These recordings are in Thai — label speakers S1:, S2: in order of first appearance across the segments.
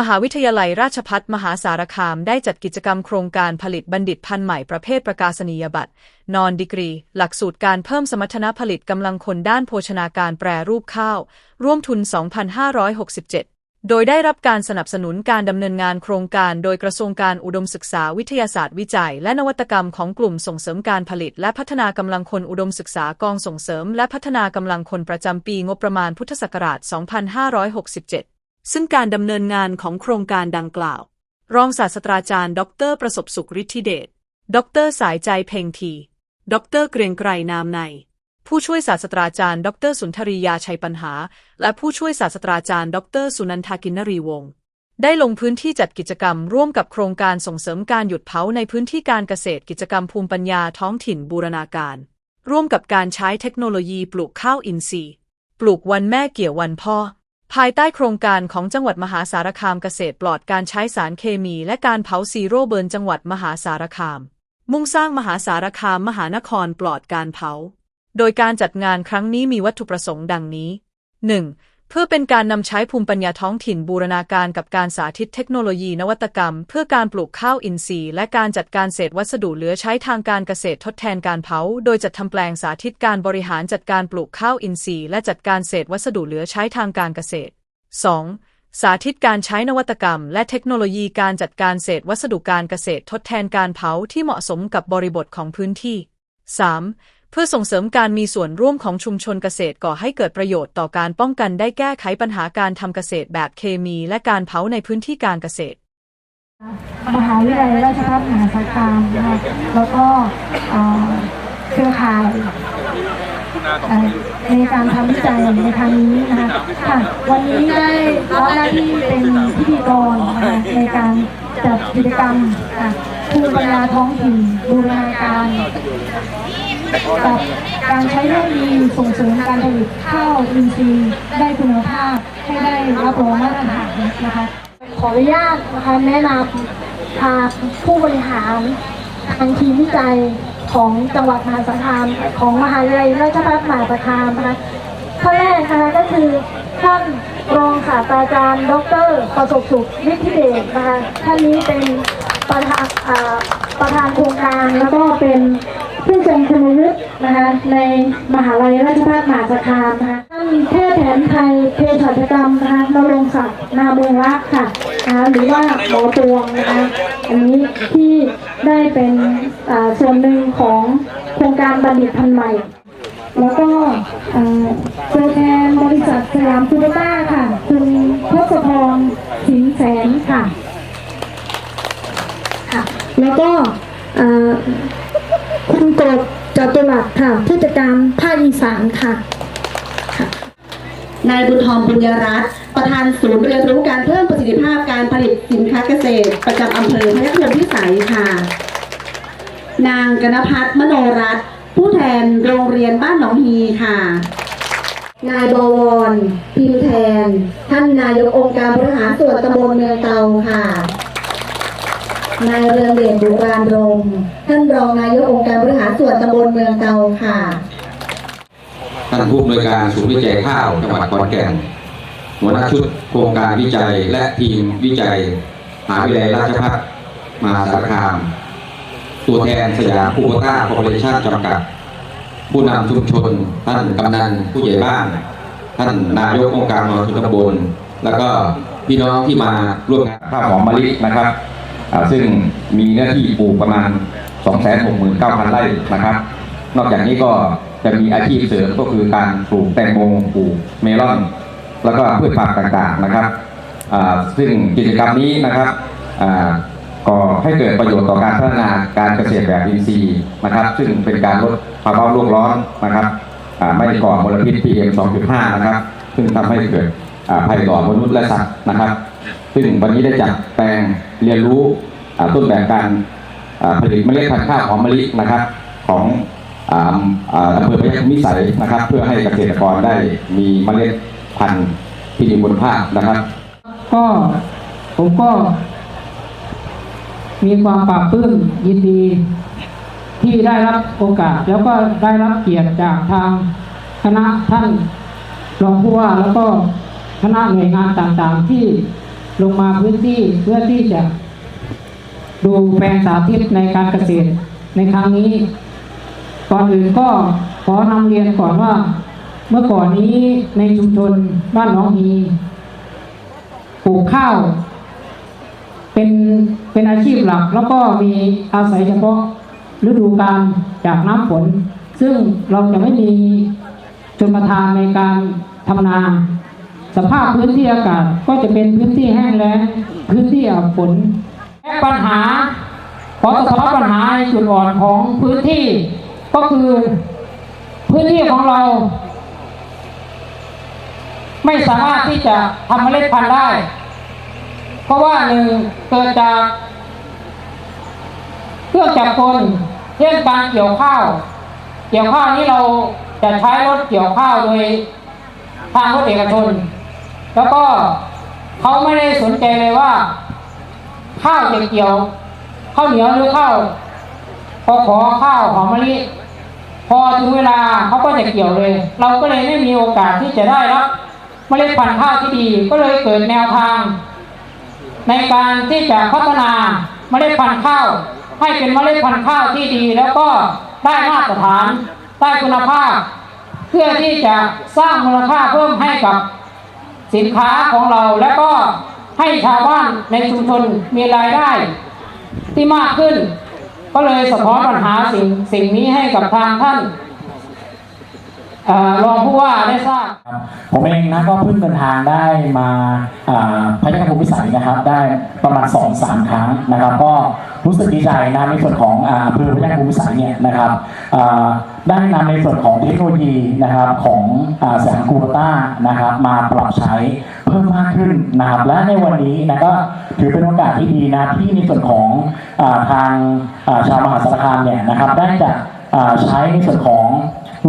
S1: มหาวิทยาลัยราชภัฏมหาสารคามได้จัดกิจกรรมโครงการผลิตบัณฑิตพันธุ์ใหม่ประเภทประกาศนียบัตร นอนดีกรี หลักสูตรการเพิ่มสมรรถนะผลิตกำลังคนด้านโภชนาการแปรรูปข้าว ร่วมทุน 2,567 โดยได้รับการสนับสนุนการดำเนินงานโครงการโดยกระทรวงการอุดมศึกษาวิทยาศาสตร์วิจัย และนวัตกรรมของกลุ่มส่งเสริมการผลิต และพัฒนากำลังคนอุดมศึกษากองส่งเสริม และพัฒนากำลังคนประจำปีงบประมาณพุทธศักราช 2567 ซึ่งการดำเนินงานของโครงการดังกล่าว รองศาสตราจารย์ ดร ประสบสุขฤทธิเดช ดร สายใจเพ่งที ดร เกรียงไกรนามใน ผู้ช่วยศาสตราจารย์ ดร สุนทรียาชัยปัญหา และผู้ช่วยศาสตราจารย์ ดร สุนันทากินรีวงศ์ได้ลงพื้นที่จัดกิจกรรมร่วมกับโครงการส่งเสริมการหยุดเผาในพื้นที่การเกษตรกิจกรรมภูมิปัญญาท้องถิ่นบูรณาการ ร่วมกับการใช้เทคโนโลยีปลูกข้าวอินทรีย์ ปลูกวันแม่เกี่ยววันพ่อ ภายใต้โครงการของจังหวัดมหาสารคามเกษตรปลอดการใช้สารเคมีและการเผาซีโร่เบิร์นจังหวัดมหาสารคาม มุ่งสร้างมหาสารคามมหานครปลอดการเผา โดยการจัดงานครั้งนี้มีวัตถุประสงค์ดังนี้ 1. เพื่อเป็นการนำใช้ภูมิปัญญาท้องถิ่นบูรณาการกับการสาธิตเทคโนโลยีนวัตกรรม เพื่อการปลูกข้าวอินทรีย์ และการจัดการเศษวัสดุเหลือใช้ทางการเกษตรทดแทนการเผา โดยจัดทำแปลงสาธิตการบริหารจัดการปลูกข้าวอินทรีย์และจัดการเศษวัสดุเหลือใช้ทางการเกษตร 2. สาธิตการใช้นวัตกรรม และเทคโนโลยีการจัดการเศษวัสดุการเกษตรทดแทนการเผาที่เหมาะสมกับบริบทของพื้นที่ 3. เพื่อส่งเสริมการมีส่วนร่วมของชุมชนเกษตรก่อให้เกิดประโยชน์ต่อการป้องกันได้แก้ไขปัญหาการทำเกษตรแบบเคมีและการเผาในพื้นที่การเกษตร
S2: มหาวิทยาลัยราชภัฏมหาสารคามนะคะแล้วก็เครือข่ายในการทำวิจัยในครั้งนี้นะคะค่ะวันนี้ได้รับหน้าที่เป็นพิธีกรนะคะในการจัดกิจกรรมค่ะภูมิปัญญาท้องถิ่นบูรณาการ การใช้เทคโนโลยีส่งเสริมการผลิตข้าวอินทรีย์ได้คุณภาพให้ได้รับรองมาตรฐานนะคะขออนุญาตนะคะแนะนำทางผู้บริหารทางทีมวิจัยของจังหวัดมหาสารคามของมหาวิทยาลัยราชภัฏมหาสารคามนะคะข้อแรกนะคะก็คือท่านรองศาสตราจารย์ ดร ประสบสุขฤทธิเดชนะคะท่านนี้เป็นประธานประธานโครงการแล้วก็เป็น ผู้ทรงคุณวุฒินะคะในมหาลัยราชภัฏมหาสารคามนะคะท่านแพทย์แผนไทยเภสัชกรรมนะคะนรงศักดิ์นาเมืองรักค่ะนะคะหรือว่าหมอตวงนะคะอันนี้ที่ได้เป็นอ่าส่วนหนึ่งของโครงการบัณฑิตพันใหม่ แล้วก็อ่อตัวแทนบริษัทสยามซูเปอร์ต้าค่ะ คุณทศพรสินแสนค่ะ ค่ะ แล้วก็เอ่อคุณกบจตุรัส ค่ะผู้จัดการภาคอีสานค่ะ
S3: นายบุญทองบุญยรัตน์ประธานศูนย์เรียนรู้การเพิ่มประสิทธิภาพการผลิตสินค้าเกษตร ประจำอำเภอพยัคฆ์พิสัยค่ะ นางกนพัฒน์มโนรัตน์ผู้แทนโรงเรียนบ้านหนองฮีค่ะ นายบวร พิมพ์แทน ท่านนายกองค์การบริหารส่วนตำบลเมืองเตาค่ะ นายเรืองเดชบุรานรงท่านรองนายกองค์การบริหารส่วนตำบลเมืองเตาค่ะ
S4: ท่านผู้อำนวยการศูนย์วิจัยข้าวจังหวัดขอนแก่นหัวหน้าชุดโครงการวิจัยและทีมวิจัยมหาวิทยาลัยราชภัฏมหาสารคาม ตัวแทนสยามคูโบต้าคอร์ปอเรชั่นจำกัด ผู้นำชุมชน ท่านกำนันผู้ใหญ่บ้าน ท่านนายกองค์การมชุมตำบลแล้วก็พี่น้องที่มาร่วมงานข้าวหอมมะลินะครับ ซึ่งมีเนื้อที่ปลูกประมาณ 269,000 ไร่นะครับ นอกจากนี้ก็จะมีอาชีพเสริมก็คือการปลูกแตงโมปลูกเมลอน แล้วก็พืชผักต่างๆนะครับซึ่งกิจกรรมนี้นะครับอ่าก็ให้เกิดประโยชน์ต่อการพัฒนาการเกษตรแบบอินทรีย์นะครับ ซึ่งเป็นการลดภาวะโลกร้อนนะครับไม่ก่อมลพิษ PM 2.5 นะครับ ซึ่งทำให้เกิดภัยต่อมนุษย์และสัตว์นะครับ ซึ่งวันนี้ได้จัดแปลงเรียนรู้อ่าต้นแบบการอ่าผลิตเมล็ดพันธุ์ข้าวหอมมะลินะครับ ของอ่าอ่าอำเภอพยัคฆ์มิสัยนะครับ เพื่อให้เกษตรกรได้มีเมล็ดพันธุ์ที่มีคุณภาพนะครับ
S5: ก็ผมก็ มีความปลาบปลื้มยินดีที่ได้รับโอกาส แล้วก็ได้รับเกียรติจากทางคณะท่านรองผู้ว่าแล้วก็คณะหน่วยงานต่างๆที่ ลงมาพื้นที่เพื่อที่จะ ดูแปลงสาธิตในการเกษตรในครั้งนี้ ก่อนอื่นก็ขอนำเรียนก่อนว่า เมื่อก่อนนี้ในชุมชนบ้านหนองฮีปลูกข้าว เป็นเป็นอาชีพหลัก แล้วก็มีอาศัยเฉพาะฤดูกาลจากน้ำฝน ซึ่งเราจะไม่มีชนประทานในการทำนา สภาพพื้นที่อากาศก็จะเป็นพื้นที่แห้งแล้งพื้นที่อับฝนแก้ปัญหาขอสะท้อนปัญหาในจุดอ่อนของพื้นที่ ก็คือพื้นที่ของเรา ไม่สามารถที่จะทำเมล็ดพันธุ์ได้ เพราะว่าหนึ่งเกิดจากเครื่องจักรกลเช่นการเกี่ยวข้าว เกี่ยวข้าวนี้เราจะใช้รถเกี่ยวข้าวโดยทางรถเอกชน แล้วก็เขาไม่ได้สนใจเลยว่า ข้าวจะเกี่ยว ข้าวเหนียวหรือข้าวพอขอข้าวหอมมะลิพอถึงเวลาเขาก็จะเกี่ยวเลย เราก็เลยไม่มีโอกาสที่จะได้รับเมล็ดพันธุ์ข้าวที่ดี ก็เลยเกิดแนวทาง ในการที่จะพัฒนาเมล็ดพันธุ์ข้าว ให้เป็นเมล็ดพันธุ์ข้าวที่ดี แล้วก็ได้มาตรฐานได้คุณภาพ เพื่อที่จะสร้างมูลค่าเพิ่มให้กับ สินค้าของเราและก็ให้ชาวบ้านในชุมชนมีรายได้ที่มากขึ้น ก็เลยสะท้อนปัญหาสิ่งสิ่งนี้ให้กับทางท่าน รองผู้ว่าได้ทราบ
S6: ผมเองนะก็เพิ่งเดินทางได้มาพยัคฆ์ภูมิพิสัยนะครับ ได้ประมาณ2องสามครั้งนะครับ ก็รู้สึกดีใจนะในส่วนของอำเภอพยัคฆ์ภูมิพิสัยเนี่ยนะครับอ่าได้นำในส่วนของเทคโนโลยีนะครับของอแสงคูต้านะครับ มาปรับใช้เพิ่มมากขึ้นนะครับและในวันนี้นะก็ถือเป็นโอกาสที่ดีนะที่ในส่วนของอทางชาวมหาสารคามเนี่ยนะครับได้จะใช้ในส่วนของ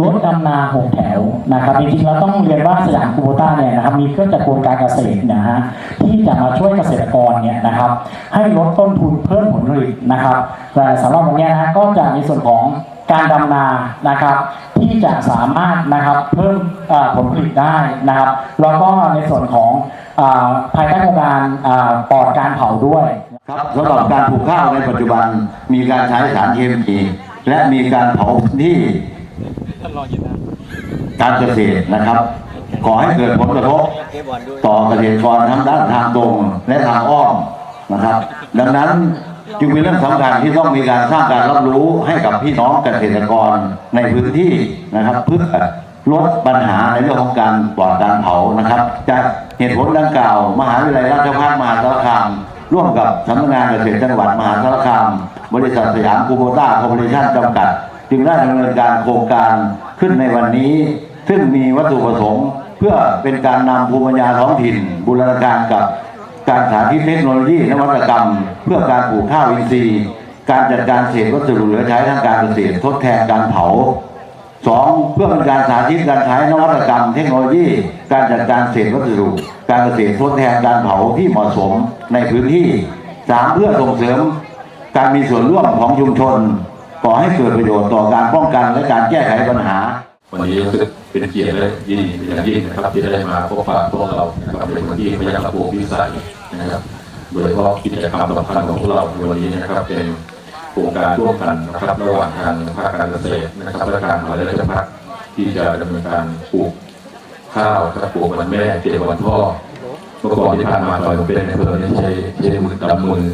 S6: รถดำนาหกแถวนะครับจริงๆเราต้องเรียนว่าสยามคูโบต้าเนี่ยนะครับมีเครื่องจักรกลการเกษตรนะฮะที่จะมาช่วยเกษตรกรเนี่ยนะครับให้ลดต้นทุนเพิ่มผลผลิตนะครับแต่สำหรับตรงนี้นะก็จะในส่วนของการดำนานะครับ ที่จะสามารถนะครับเพิ่มผลผลิตได้นะครับแล้วก็ในส่วนของอภายใต้โครงการปลอดการเผาด้วย
S7: ครับสำหรับการปลูกข้าวในปัจจุบันมีการใช้สารเคมีและมีการเผาพื้นที่ การเกษตรนะครับก่อให้เกิดผลกระทบต่อเกษตรกรทั้งด้านทางตรงและทางอ้อมนะครับ ดังนั้นจึงเป็นเรื่องสำคัญที่ต้องมีการสร้างการรับรู้ให้กับพี่น้องเกษตรกรในพื้นที่นะครับ เพื่อลดปัญหาในเรื่องของการปลอดการเผานะครับ จากเหตุผลดังกล่าว มหาวิทยาลัยราชภัฏมหาสารคามร่วมกับสำนักงานเกษตรจังหวัดมหาสารคาม บริษัทสยามคูโบต้าคอร์ปอเรชั่นจำกัด จึงได้ดำเนินการโครงการขึ้นในวันนี้ ซึ่งมีวัตถุประสงค์ เพื่อเป็นการนำภูมิปัญญาท้องถิ่น บูรณาการกับการสาธิตเทคโนโลยีนวัตกรรม เพื่อการปลูกข้าวอินทรีย์ การจัดการเศษวัสดุเหลือใช้ทางการเกษตรทดแทนการเผาสองเพื่อเป็นการสาธิตการใช้นวัตกรรม เทคโนโลยี การจัดการเศษวัสดุ การเกษตรทดแทนการเผาที่เหมาะสมในพื้นที่สามเพื่อส่งเสริมการมีส่วนร่วมของชุมชน อให้เกิดประโยชน์ต่อการป้องกันและการแก้ไขปัญหา
S8: วันนี้รู้สึกเป็นเกียรติและยินดีเป็นอย่างยิ่งนะครับที่ได้มาพบปะพวกเรานะครับในวันที่พยัคฆ์ภูมิพิสัยนะครับโดยเฉพาะกิจกรรมสำคัญของพวกเราในวันนี้นะครับเป็นโครงการร่วมกันนะครับระหว่างทางภาคการเกษตรนะครับและการมหาวิทยาลัยราชภัฏที่จะดำเนินการปลูกข้าวนะครับปลูกวันแม่เจ็ดวันพ่อเมื่อก่อนที่ผ่านมาตอนผมเป็นในอำเภอนี่ยใช้ใช้มือดำมือ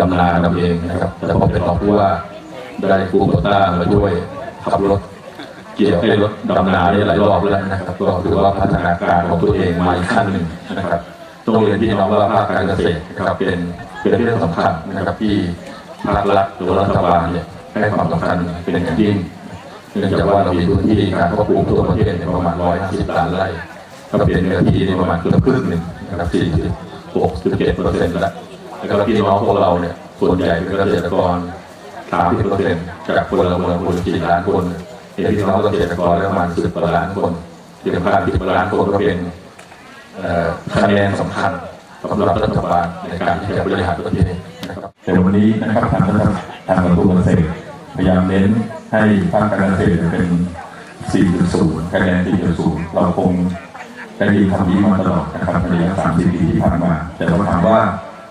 S8: ดำนาดำเองนะครับแต่พอเป็นรองผู้ว่า ได้ปลูกโควต้ามาช่วยขับรถ เกี่ยวกับรถดำนาได้หลายรอบแล้วนะครับ ก็ถือว่าพัฒนาการของตัวเองมาอีกขั้นหนึ่งนะครับต้องเรียนพี่น้องว่าภาคการเกษตรนะครับเป็นเป็นเรื่องสำคัญนะครับที่ภาครัฐหรือรัฐบาลเนี่ยให้ความสำคัญเป็นอย่างยิ่งเนื่องจากว่าเรามีพื้นที่การเพาะปลูกทั่วประเทศเนี่ยประมาณ 150ล้านไร่ก็เป็นเนื้อที่ในประมาณเกือบครึ่งหนึ่งนะครับ46 17เปอร์เซ็นต์แล้วแล้วก็พี่น้องพวกเราเนี่ยส่วนใหญ่เป็นเกษตรกร 30เปอร์เซ็นต์จากคนละเมืองคนกี่ล้านคนเห็นพี่น้องเกษตรกรแล้วประมาณสิบกว่าล้านคนที่สำคัญสิบกว่าล้านคนก็เป็นคะแนนสำคัญสำหรับรัฐบาลในการที่จะบริหารประเทศนะครับ
S9: แต่วันนี้นะครับทางรัฐทางกระทรวงเกษตรพยายามเน้นให้ภาคการเกษตรเป็น 4.0 คะแนน 4.0 เราคง
S8: ได้ยินคำนี้มาตลอดนะครับในระยะสามสิบปีที่ผ่านมา แต่เราถามว่า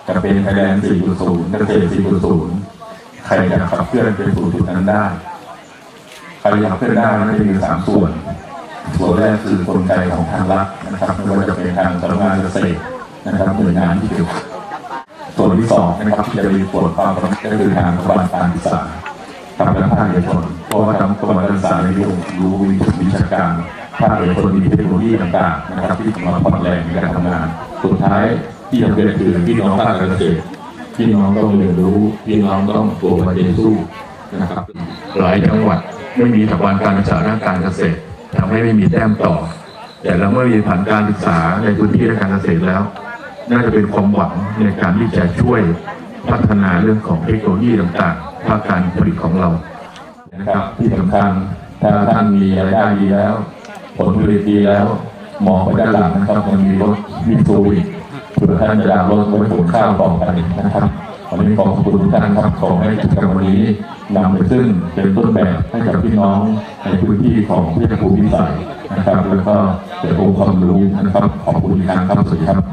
S8: จะเป็นไทยแลน4.0 เกษตร 4.0 ใครจะขับเคลื่อนเป็นสู่จุดนั้นได้ใครอยากเคลื่อนได้มันจะมีสามส่วน ส่วนแรกคือกลไกของทางรัฐนะครับไม่ว่าจะเป็นทางสำนักงานเกษตรนะครับหน่วยงานที่เกี่ยวส่วนที่สองนะครับที่จะมีผลความสำคัญก็คือทางกระบวนการศึกษากับและภาคเอกชนเพราะว่าทางกระบวนการศึกษาในเรื่องรู้วิชาการภาคเอกชนมีเทคโนโลยีต่างๆนะครับที่มาผ่อนแรงในการทำงาน สุดท้ายที่ยังเป็นคือพี่น้องภาคกาเกษตร พี่น้องต้องเรียนรู้พี่น้องต้องตัวมาเรียนสู้นะครับ หลายจังหวัดไม่มีสถาบันการศึกษาด้านการเกษตรทำให้ไม่มีแต้มต่อ แต่เราเมื่อมีผ่านการศึกษาในพื้นที่ด้านการเกษตรแล้ว น่าจะเป็นความหวังในการที่จะช่วยพัฒนาเรื่องของเทคโนโลยีต่างๆภาคการผลิตของเรานะครับที่สำคัญถ้าท่านมีรายได้ดีแล้ว ผลผลิตดีแล้ว หมองไปด้านหลังนะครับมันมีรถมิตซูบิ เผื่อท่านจะดาวน์รถไว้ขนข้าวต่อไปนะครับวันนี้ขอขอบคุณท่านครับขอให้กิจกรรมวันนี้นำไปซึ่งเป็นต้นแบบให้กับพี่น้องในพื้นที่ของพิทยาภูมิพิสัยนะครับ แล้วก็เกิดองค์ความรู้นะครับ ขอบคุณอีกครั้งครับสวัสดีครับ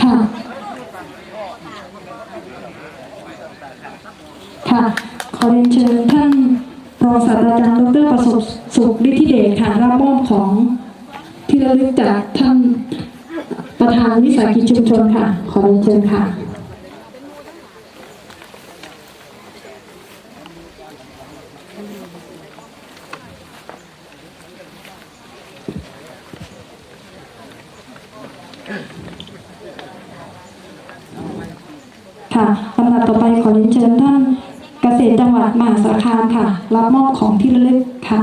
S10: ค่ะค่ะขอเรียนเชิญท่าน รองศาสตราจารย์ดรประสบสุขฤทธิเดชค่ะรับมอบของที่ระลึกจากท่านประธานวิสาหกิจชุมชนค่ะ ขอเรียนเชิญค่ะค่ะลำดับต่อไปขอเรียนเชิญท่าน จังหวัดมหาสารคามค่ะ รับมอบของที่ระลึกค่ะ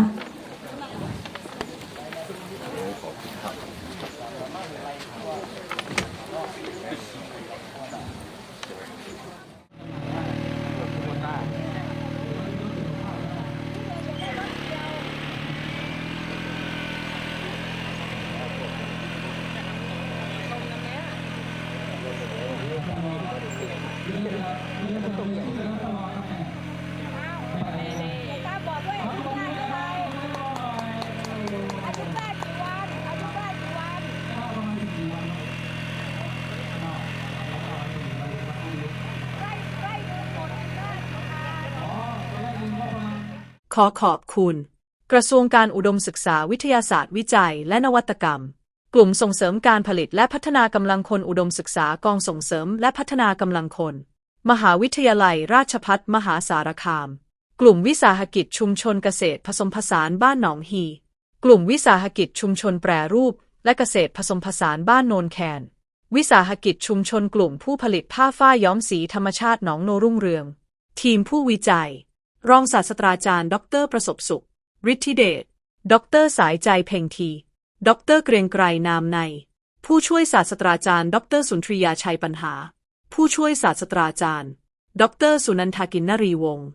S11: ตาบอกด้วยอายุได้เท่าไหร่อายุได้กี่วันอายุได้กี่วันใกล้ใกล้เดือนหมดได้ประมาณ
S1: ขอขอบคุณ กระทรวงการอุดมศึกษาวิทยาศาสตร์วิจัยและนวัตกรรม กลุ่มส่งเสริมการผลิตและพัฒนากำลังคนอุดมศึกษากองส่งเสริมและพัฒนากำลังคน มหาวิทยาลัยราชภัฏมหาสารคาม กลุ่มวิสาหกิจชุมชนเกษตรผสมผสานบ้านหนองฮี กลุ่มวิสาหกิจชุมชนแปรรูป และเกษตรผสมผสานบ้านโนนแคน วิสาหกิจชุมชนกลุ่มผู้ผลิตผ้าฝ้ายย้อมสีธรรมชาติหนองโนรุ่งเรือง ทีมผู้วิจัย รองศาสตราจารย์ ดร ประสบสุข ฤทธิเดช ดร สายใจเพ่งที ดร เกรียงไกรนามใน ผู้ช่วยศาสตราจารย์ ดร สุนทรียาชัยปัญหา ผู้ช่วยศาสตราจารย์ ดร สุนันทากินนรีวงศ์